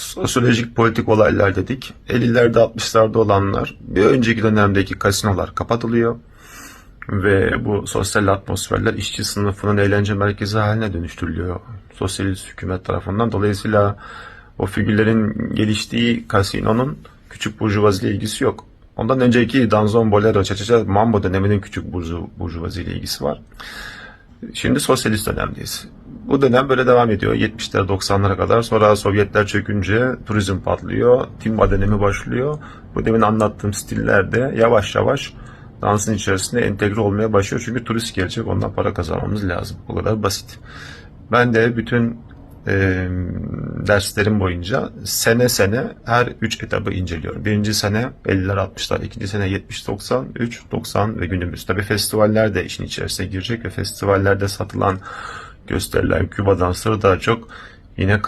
Sosyolojik politik olaylar dedik. 50'lerde 60'larda olanlar bir önceki dönemdeki kasinolar kapatılıyor. Ve bu sosyal atmosferler işçi sınıfının eğlence merkezi haline dönüştürülüyor. Sosyalist hükümet tarafından. Dolayısıyla o figürlerin geliştiği kasinonun küçük burjuvaziyle ilgisi yok. Ondan önceki Danzon, Bolero, Cha-Cha-Cha, Mambo döneminin küçük burju, burjuvaziyle ilgisi var. Şimdi sosyalist dönemdeyiz. Bu dönem böyle devam ediyor. 70'lere 90'lara kadar. Sonra Sovyetler çökünce turizm patlıyor. Timba dönemi başlıyor. Bu demin anlattığım stiller de yavaş yavaş dansın içerisinde entegre olmaya başlıyor. Çünkü turist gelecek ondan para kazanmamız lazım. O kadar basit. Ben de bütün e, derslerim boyunca sene sene her 3 etabı inceliyorum. Birinci sene 50'ler 60'lar, ikinci sene 70-90, 3, 90 ve günümüz. Tabii festivaller de işin içerisine girecek ve festivallerde satılan gösterilen Küba dansları daha çok yine